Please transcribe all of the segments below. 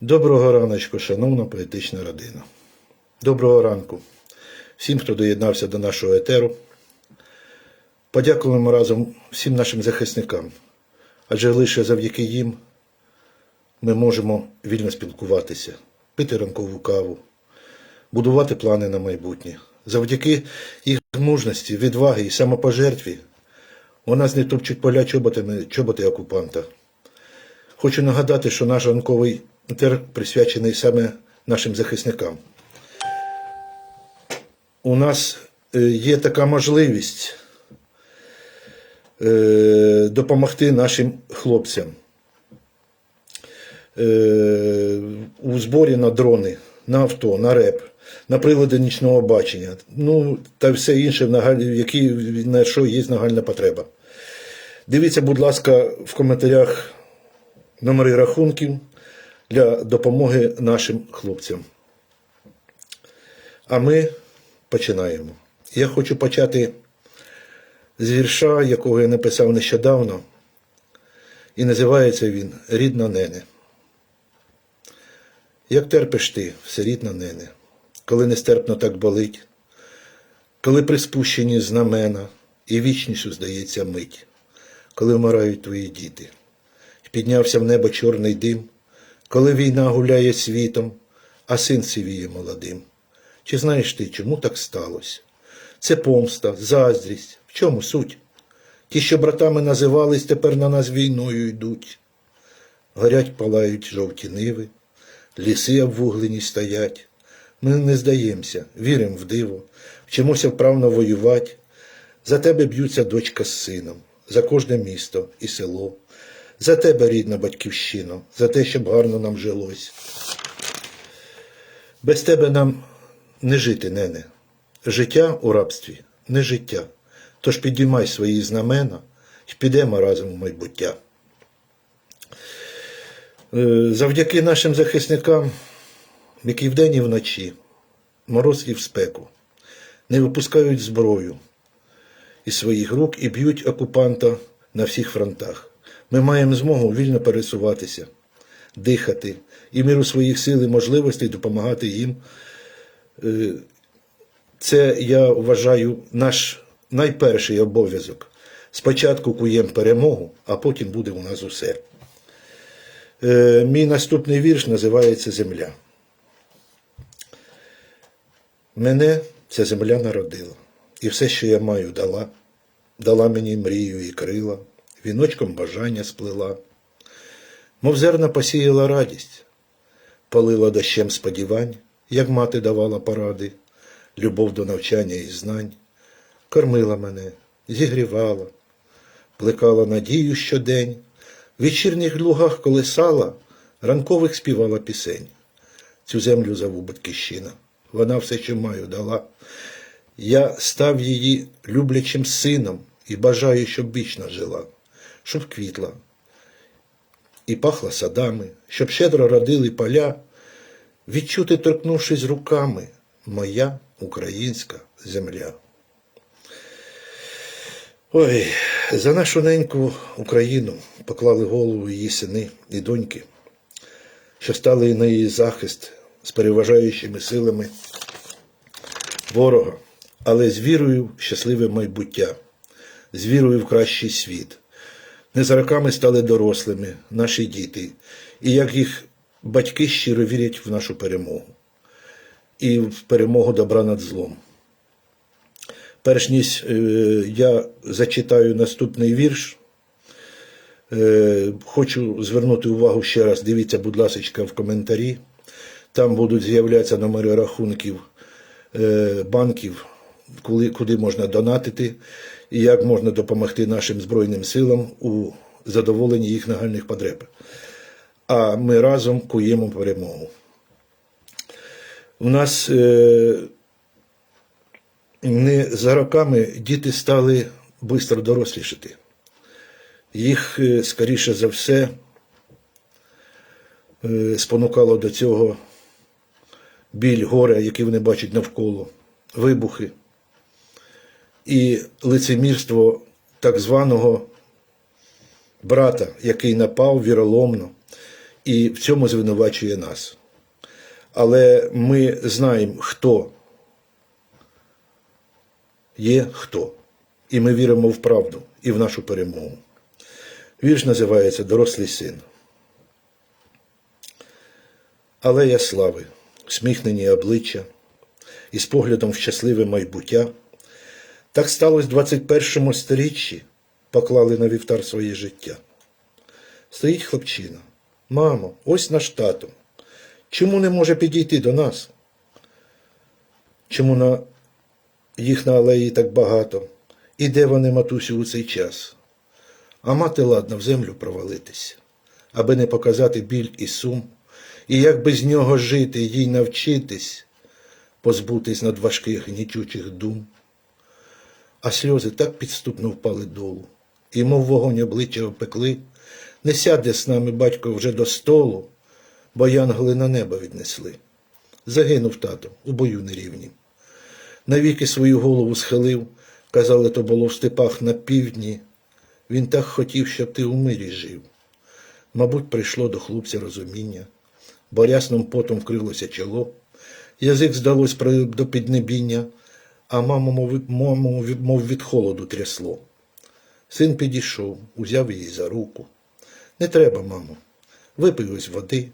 Доброго раночку, шановна поетична родина. Доброго ранку всім, хто доєднався до нашого етеру. Подякуємо разом всім нашим захисникам, адже лише завдяки їм ми можемо вільно спілкуватися, пити ранкову каву, будувати плани на майбутнє. Завдяки їх мужності, відваги і самопожертві у нас не топчуть поля чоботами, чоботи окупанта. Хочу нагадати, що наш ранковий етер присвячений саме нашим захисникам. У нас е, є така можливість е, допомогти нашим хлопцям е, у зборі на дрони, на авто, на реп, на прилади нічного бачення, ну та все інше, які, на що є нагальна потреба. Дивіться, будь ласка, в коментарях номери рахунків для допомоги нашим хлопцям. А ми починаємо. Я хочу почати з вірша, якого я написав нещодавно, і називається він Рідна нене. Як терпиш ти, все рідна нене, коли нестерпно так болить, коли приспущені знамена, і вічністю здається мить, коли вмирають твої діти, піднявся в небо чорний дим, коли війна гуляє світом, а син сивіє молодим. Чи знаєш ти, чому так сталося? Це помста, заздрість. В чому суть? Ті, що братами називались, тепер на нас війною йдуть. Горять, палають жовті ниви, ліси обвуглені стоять. Ми не здаємося, віримо в диво, вчимося вправно воювати. За тебе б'ються дочка з сином, за кожне місто і село, за тебе, рідна батьківщина, за те, щоб гарно нам жилось. Без тебе нам не жити, нене. Життя у рабстві не життя. Тож підіймай свої знамена і підемо разом в майбуття. Е, Завдяки нашим захисникам, які вдень і вночі, мороз і в спеку, не випускають зброю із своїх рук і б'ють окупанта на всіх фронтах. Ми маємо змогу вільно пересуватися, дихати і міру своїх сил і можливостей допомагати їм Е, це я вважаю наш найперший обов'язок. Спочатку куємо перемогу, а потім буде у нас усе. Е, Мій наступний вірш називається Земля. Мене ця земля народила, і все, що я маю, дала, дала мені мрію і крила, віночком бажання сплела, мов зерна посіяла радість, палила дощем сподівань, як мати давала поради, любов до навчання і знань, кормила мене, зігрівала, плекала надію щодень, в вечірніх лугах колесала, ранкових співала пісень. Цю землю зову батьківщина, вона все, що маю, дала. Я став її люблячим сином і бажаю, щоб вічно жила, щоб квітла і пахла садами, щоб щедро родили поля, відчути, торкнувшись руками, моя українська земля. Ой, за нашу неньку Україну поклали голову її сини і доньки, що стали на її захист з переважаючими силами ворога, але з вірою в щасливе майбуття, з вірою в кращий світ. Не за роками стали дорослими наші діти, і як їх батьки щиро вірять в нашу перемогу і в перемогу добра над злом. Перш ніж е, я зачитаю наступний вірш, е, хочу звернути увагу ще раз. Дивіться, будь ласка, в коментарі. Там будуть з'являтися номери рахунків е, банків, коли, куди можна донатити і як можна допомогти нашим Збройним силам у задоволенні їх нагальних потреб. А ми разом куємо перемогу. У нас е, не за роками діти стали швидко дорослішати. Їх, е, скоріше за все, е, спонукало до цього біль, горе, які вони бачать навколо, вибухи і лицемірство так званого брата, який напав віроломно і в цьому звинувачує нас. Але ми знаємо, хто є хто. І ми віримо в правду і в нашу перемогу. Вірш називається Дорослий син. Алея слави, сміхнені обличчя із поглядом в щасливе майбуття. Так сталося в 21 сторіччі, поклали на вівтар своє життя. Стоїть хлопчина. Мамо, ось наш тато. Чому не може підійти до нас? Чому на їх на алеї так багато? І де вони, матусю, у цей час? А мати ладна в землю провалитись, аби не показати біль і сум, і як без нього жити, їй навчитись, позбутись надважких гнітючих дум. А сльози так підступно впали долу, і, мов вогонь обличчя опекли, не сяде з нами батько вже до столу, бо янголи на небо віднесли. Загинув тато у бою нерівнім. Навіки свою голову схилив, казали, то було в степах на півдні. Він так хотів, щоб ти у мирі жив. Мабуть, прийшло до хлопця розуміння, бо рясним потом вкрилося чоло, язик здалось до піднебіння, а маму, мов, маму, мов від холоду трясло. Син підійшов, узяв її за руку. Не треба, мамо, випий ось води.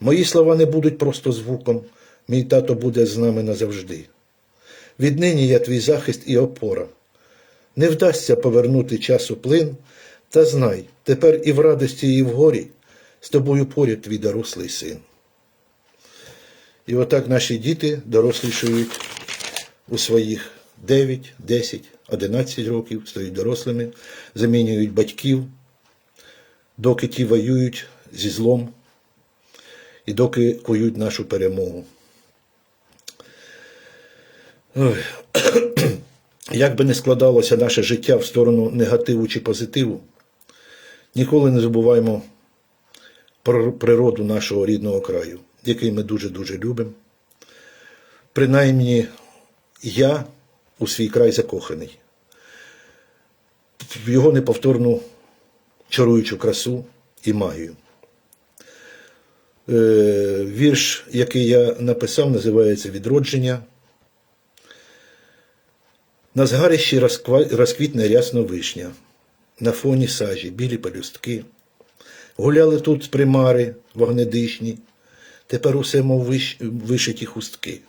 Мої слова не будуть просто звуком, мій тато буде з нами назавжди. Віднині я твій захист і опора. Не вдасться повернути часу плин, та знай, тепер і в радості, і в горі з тобою поряд твій дорослий син. І отак наші діти дорослішають у своїх 9, 10, 11 років, стають дорослими, замінюють батьків, доки ті воюють зі злом і доки кують нашу перемогу. Як би не складалося наше життя в сторону негативу чи позитиву, ніколи не забуваємо про природу нашого рідного краю, який ми дуже-дуже любимо. Принаймні, я у свій край закоханий, в його неповторну чаруючу красу і магію. Е, Вірш, який я написав, називається Відродження. На згарищі розквітне рясно вишня, на фоні сажі білі пелюстки. Гуляли тут примари вогнедишні, тепер усе мов вишиті хустки.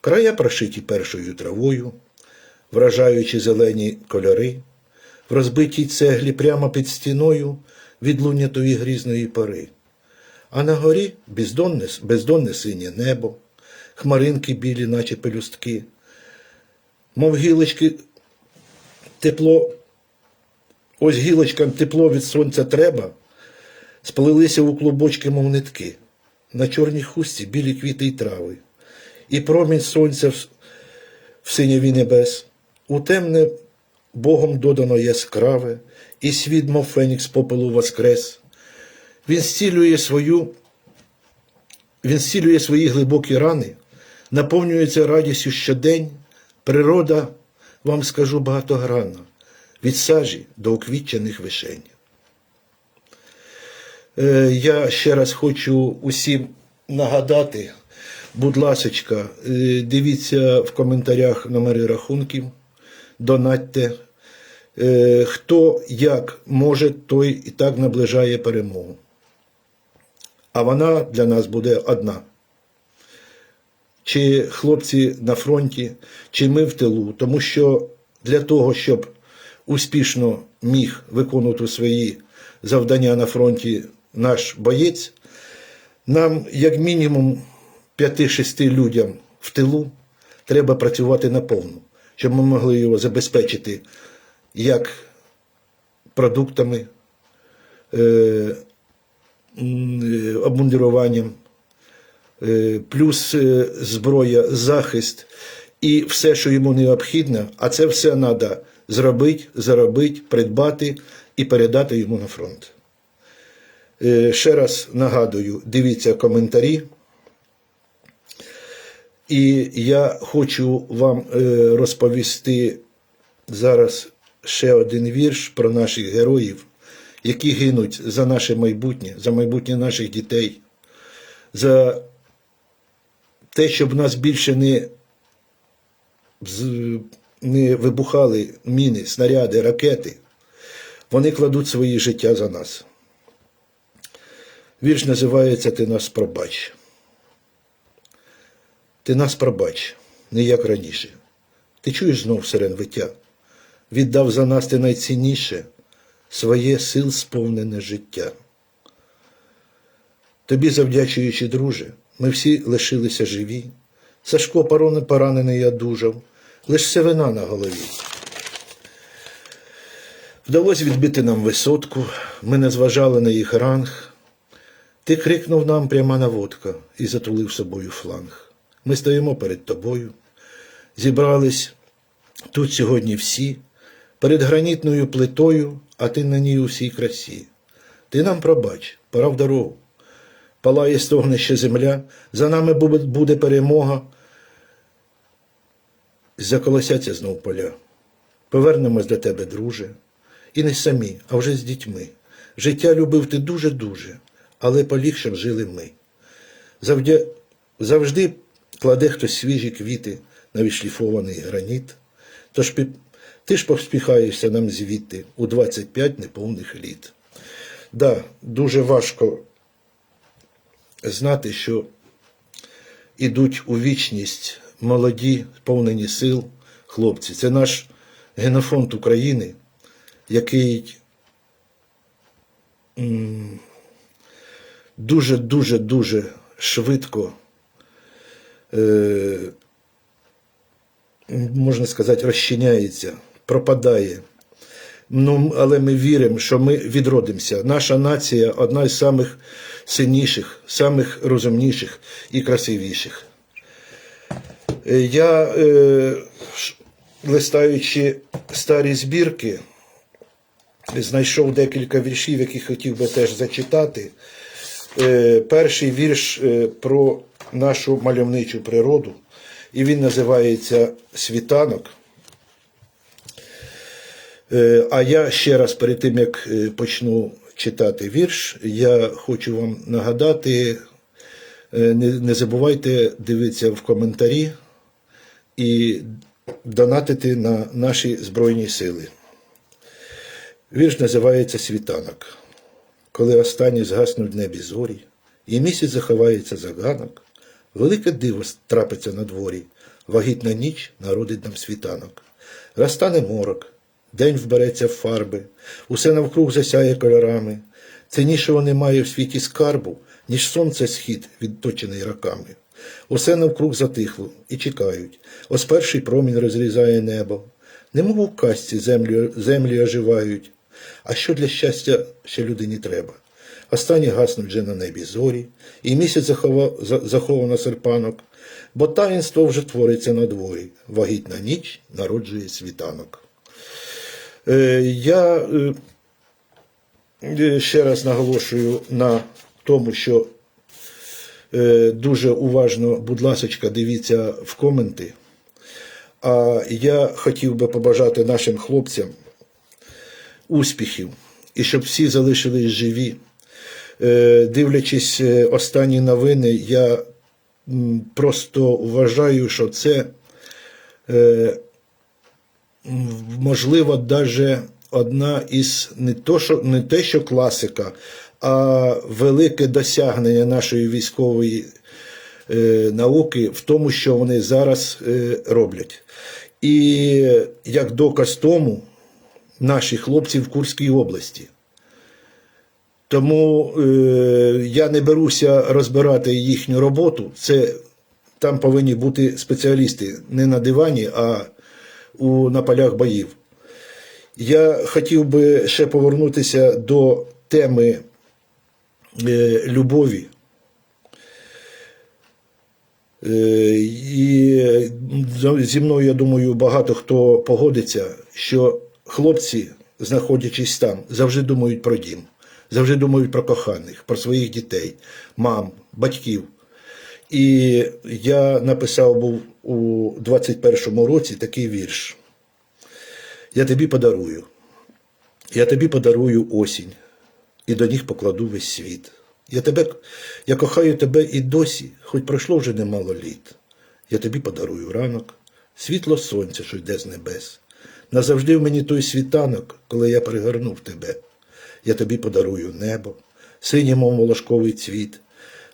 Края прошиті першою травою, вражаючи зелені кольори, в розбитій цеглі прямо під стіною відлуння тої грізної пори. А на горі бездонне, бездонне синє небо, хмаринки білі, наче пелюстки мов гілочки тепло, ось гілочкам тепло від сонця треба, сплелися у клубочки, мов нитки, на чорній хустці білі квіти й трави, і промінь сонця в, синяві небес, у темне Богом додано яскраве, і світ, мов фенікс попелу воскрес. Він зцілює свою він зцілює свої глибокі рани, наповнюється радістю щодень. Природа, вам скажу багатогранна, від сажі до уквітчених вишень. Е, Я ще раз хочу усім нагадати, будь ласочка, е, дивіться в коментарях номери рахунків, донатьте. Е, Хто як може, той і так наближає перемогу. А вона для нас буде одна. Чи хлопці на фронті, чи ми в тилу, тому що для того, щоб успішно міг виконувати свої завдання на фронті наш боєць, нам, як мінімум, 5-6 людям в тилу треба працювати наповну, щоб ми могли його забезпечити як продуктами, е, е, обмундируванням, е, плюс е, зброя, захист і все, що йому необхідно, а це все треба зробити, заробити, придбати і передати йому на фронт. Ще раз нагадую, дивіться коментарі. І я хочу вам е, розповісти зараз ще один вірш про наших героїв, які гинуть за наше майбутнє, за майбутнє наших дітей, за те, щоб нас більше не, не вибухали міни, снаряди, ракети, вони кладуть свої життя за нас. Вірш називається Ти нас пробач. Ти нас пробач, не як раніше. Ти чуєш знов сирен виття. Віддав за нас ти найцінніше своє сил сповнене життя. Тобі, завдячуючи, друже, ми всі лишилися живі. Сашко пароне поранений я дужав, лиш сивина на голові. Вдалося відбити нам висотку, ми не зважали на їх ранг. Ти крикнув нам пряма наводка і затулив собою фланг. Ми стоїмо перед тобою. Зібрались тут сьогодні всі, перед гранітною плитою, а ти на ній у всій красі. Ти нам пробач, пора в дорогу. Палає стогне ще земля, за нами буде перемога. Заколосяться знов поля. Повернемось до тебе, друже, і не самі, а вже з дітьми. Життя любив ти дуже-дуже, але полігшим жили ми. Завдя... Завжди кладе хтось свіжі квіти на відшліфований граніт. Тож ти ж поспіхаєшся нам звідти у 25 неповних літ. Да, дуже важко знати, що ідуть у вічність молоді, сповнені сил хлопці. Це наш генофонд України, який дуже-дуже дуже швидко, можна сказати, розчиняється, пропадає. Ну, але ми віримо, що ми відродимося. Наша нація одна з самих сильніших, самих розумніших і красивіших. Е, Я, е, листаючи старі збірки, знайшов декілька віршів, які хотів би теж зачитати. Е, Перший вірш е, про нашу мальовничу природу, і він називається Світанок. Е, А я ще раз перед тим, як е, почну читати вірш, я хочу вам нагадати, е, не, забувайте дивитися в коментарі і донатити на наші Збройні Сили. Вірш називається Світанок. Коли останні згаснуть в небі зорі, і місяць заховається за ганок, велике диво трапиться на дворі, вагітна ніч народить нам світанок. Розтане морок, день вбереться в фарби, усе навкруг засяє кольорами. Ціннішого немає в світі скарбу, ніж сонце схід, відточений роками. Усе навкруг затихло і чекають. Ось перший промінь розрізає небо. Немов у казці землі, землі оживають. А що для щастя ще людині треба? Останні гаснуть вже на небі зорі, і місяць захова, заховано серпанок, бо таїнство вже твориться на дворі. Вагітна ніч народжує світанок. Е, я е, е, ще раз наголошую на тому, що е, дуже уважно, будь ласочка, дивіться в коменти. А я хотів би побажати нашим хлопцям успіхів і щоб всі залишились живі. Е, Дивлячись е, останні новини, я просто вважаю, що це е, можливо навіть одна із не то, що не те, що класика, а велике досягнення нашої військової науки в тому, що вони зараз роблять. І як доказ тому, наші хлопці в Курській області. Тому е, я не беруся розбирати їхню роботу. Це там повинні бути спеціалісти не на дивані, а у, на полях боїв. Я хотів би ще повернутися до теми е, любові. Е, І зі мною, я думаю, багато хто погодиться, що хлопці, знаходячись там, завжди думають про дім, завжди думають про коханих, про своїх дітей, мам, батьків. І я написав був у 21-му році такий вірш. Я тобі подарую. Я тобі подарую осінь, і до них покладу весь світ. Я тебе, я кохаю тебе і досі, хоч пройшло вже немало літ. Я тобі подарую ранок, світло сонця, що йде з небес. Назавжди в мені той світанок, коли я пригорнув тебе. Я тобі подарую небо, синій, мов цвіт.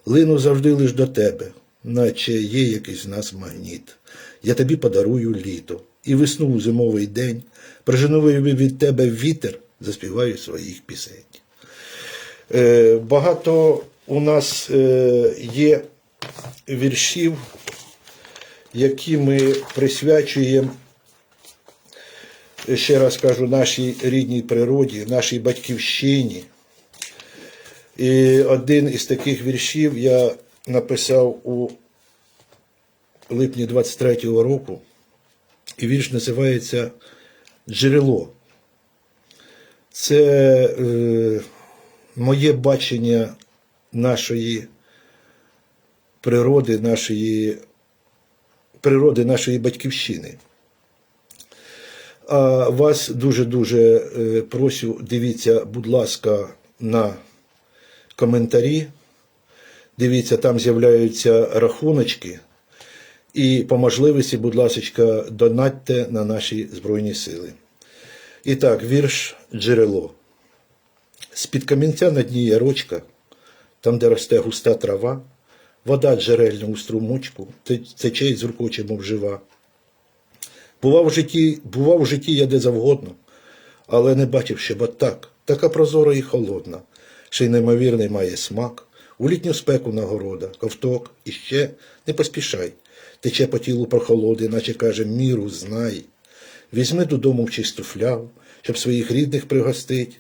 Лину завжди лиш до тебе, наче є якийсь з нас магніт. Я тобі подарую літо, і весну у зимовий день, прижену від тебе вітер, заспіваю своїх пісень. Е, Багато у нас е, є віршів, які ми присвячуємо, ще раз кажу, нашій рідній природі, нашій батьківщині. І один із таких віршів я написав у липні 23-го року, і вірш називається Джерело. Це е, моє бачення нашої природи, нашої природи нашої батьківщини. А вас дуже-дуже е, прошу, дивіться, будь ласка, на коментарі. Дивіться, там з'являються рахуночки. І по можливості, будь ласка, донатьте на наші Збройні Сили. І так, вірш Джерело. З-під камінця на дні ярочка, там, де росте густа трава, вода джерельна у струмочку, те- тече й зуркоче, мов жива. Бував в житті, бував в житті я де завгодно, але не бачив, щоб отак, така прозора і холодна, ще й неймовірний має смак. У літню спеку нагорода, ковток, і ще не поспішай. Тече по тілу прохолоди, наче каже, міру знай. Візьми додому в чисту флягу, щоб своїх рідних пригостить.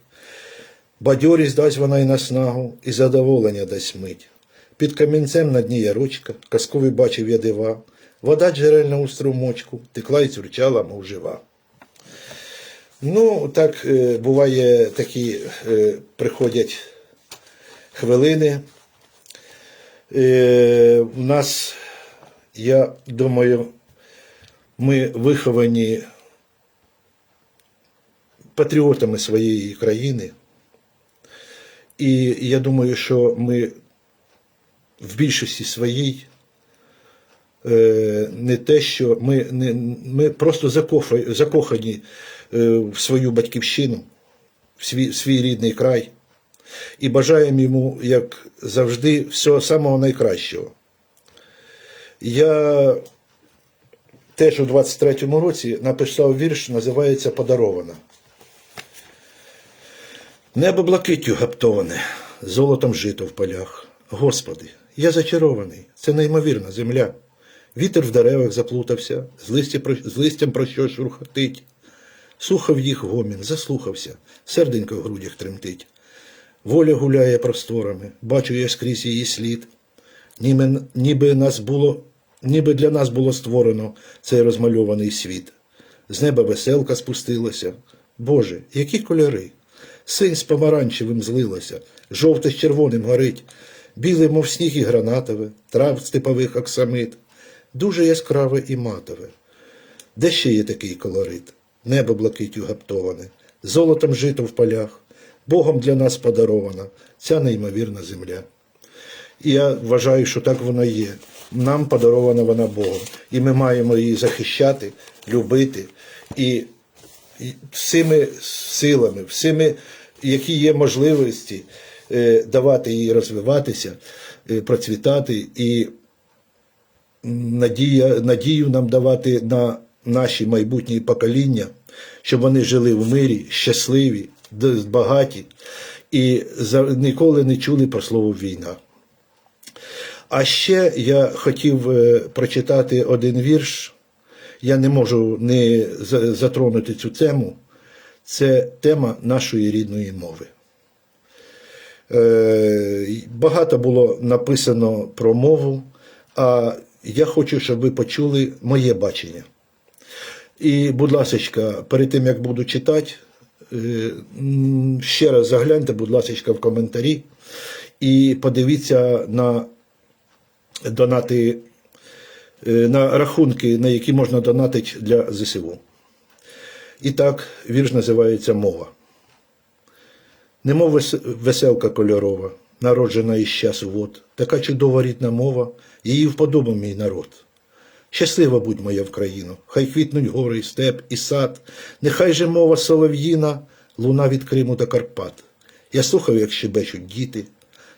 Бадьорість дасть вона й наснагу, і задоволення дасть мить. Під камінцем на дні ярочка, казковий бачив я дива, вода джерельна у струмочку, текла й цюрчала, мов жива. Ну, так е, буває, такі е, приходять хвилини. Е, у нас, я думаю, ми виховані патріотами своєї країни. І я думаю, що ми в більшості своїй не те, що ми, не, ми просто закохані е, в свою батьківщину, в свій, свій рідний край, і бажаємо йому, як завжди, всього самого найкращого. Я теж у 23-му році написав вірш, називається Подарована. Небо блакиттю гаптоване, золотом жито в полях. Господи, я зачарований, це неймовірна земля. Вітер в деревах заплутався, з, листя, з листям про що шурхотить. Слухав їх гомін, заслухався, серденько в грудях тремтить. Воля гуляє просторами, бачу я скрізь її слід. Ніби, ніби, нас було, ніби для нас було створено цей розмальований світ. З неба веселка спустилася. Боже, які кольори! Синь з помаранчевим злилася, жовте з червоним горить, біле, мов сніг і гранатове, трав степових оксамит, дуже яскраве і матове. Де ще є такий колорит? Небо блакитю гаптоване, золотом жито в полях, Богом для нас подарована ця неймовірна земля. І я вважаю, що так воно є. Нам подарована вона Богом. І ми маємо її захищати, любити і, і всіми силами, всіми, які є можливості е, давати їй розвиватися, е, процвітати і надія, надію нам давати на наші майбутні покоління, щоб вони жили в мирі, щасливі, багаті і ніколи не чули про слово війна. А ще я хотів е, прочитати один вірш. Я не можу не затронути цю тему. Це тема нашої рідної мови. Е, Багато було написано про мову, а я хочу, щоб ви почули моє бачення. І, будь ласка, перед тим як буду читати, е, ще раз загляньте, будь ласка, в коментарі і подивіться на донати, е, на рахунки, на які можна донатити для ЗСУ. І так, вірш називається Мова. Немов вес- веселка кольорова, народжена із часу вод, така чудова рідна мова, її вподоба мій народ. Щаслива будь моя Вкраїно, хай квітнуть гори, і степ, і сад, нехай же мова солов'їна, луна від Криму до Карпат. Я слухав, як щебечуть діти,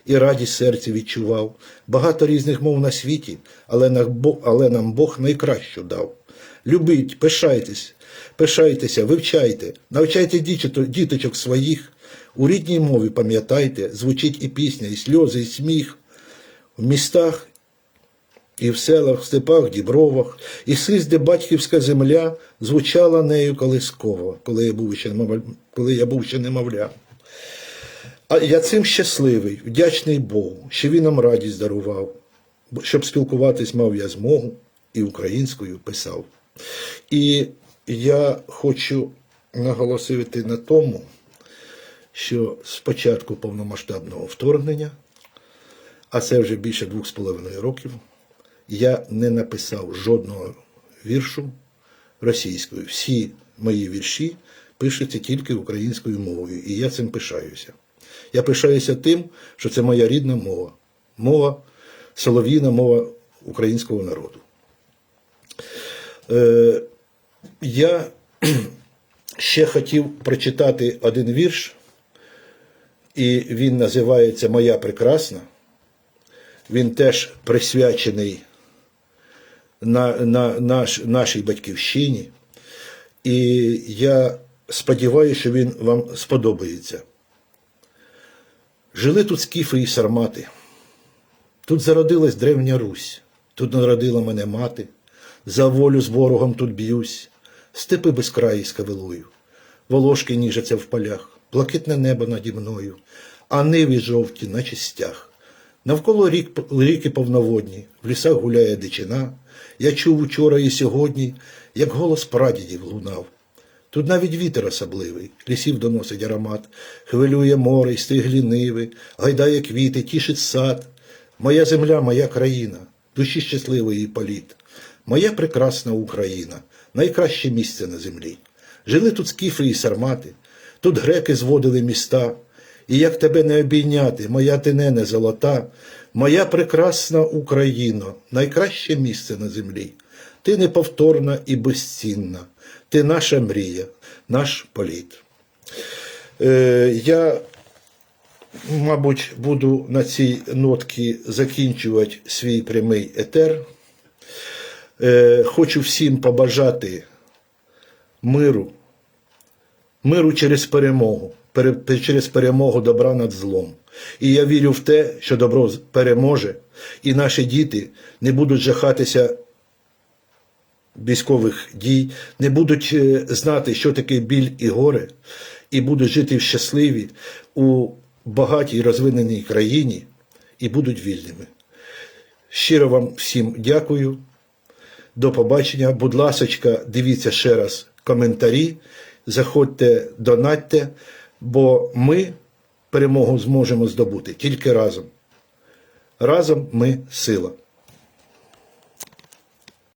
і радість серця відчував. Багато різних мов на світі, але нам Бог найкращу дав. Любіть, пишайтесь, пишайтеся, вивчайте, навчайте діточок своїх. У рідній мові пам'ятайте, звучить і пісня, і сльози, і сміх. В містах і в селах, в степах, дібровах, і скрізь, де батьківська земля звучала нею колисково, коли я був ще коли я був ще немовля. А я цим щасливий, вдячний Богу, що він нам радість дарував, щоб спілкуватись мав я змогу і українською писав. І я хочу наголосити на тому, що з початку повномасштабного вторгнення, а це вже більше двох з половиною років, я не написав жодного віршу російською. Всі мої вірші пишуться тільки українською мовою, і я цим пишаюся. Я пишаюся тим, що це моя рідна мова, мова солов'їна, мова українського народу. Е, я ще хотів прочитати один вірш, і він називається Моя прекрасна. Він теж присвячений на, на наш, нашій батьківщині. І я сподіваюся, що він вам сподобається. Жили тут скіфи і сармати. Тут зародилась древня Русь, тут народила мене мати. За волю з ворогом тут б'юсь, степи безкраї скавилую, волошки ніжаться в полях, блакитне небо наді мною, а ниві жовті, наче стяг. Навколо рік, ріки повноводні, в лісах гуляє дичина. Я чув учора і сьогодні, як голос прадідів лунав. Тут навіть вітер особливий, лісів доносить аромат, хвилює море й стиглі ниви, гайдає квіти, тішить сад. Моя земля, моя країна, душі щасливої політ. Моя прекрасна Україна, найкраще місце на землі. Жили тут скіфи і сармати, тут греки зводили міста. І як тебе не обійняти, моя тинене золота, моя прекрасна Україно, найкраще місце на землі. Ти неповторна і безцінна, ти наша мрія, наш політ. Е, я, мабуть, буду на цій нотці закінчувати свій прямий етер. Е, хочу всім побажати миру, миру через перемогу, через перемогу добра над злом. І я вірю в те, що добро переможе, і наші діти не будуть жахатися військових дій, не будуть е, знати, що таке біль і горе, і будуть жити в щасливі у багатій розвиненій країні і будуть вільними. Щиро вам всім дякую. До побачення. Будь ласочка, дивіться ще раз коментарі, заходьте, донатьте, бо ми перемогу зможемо здобути тільки разом. Разом ми сила.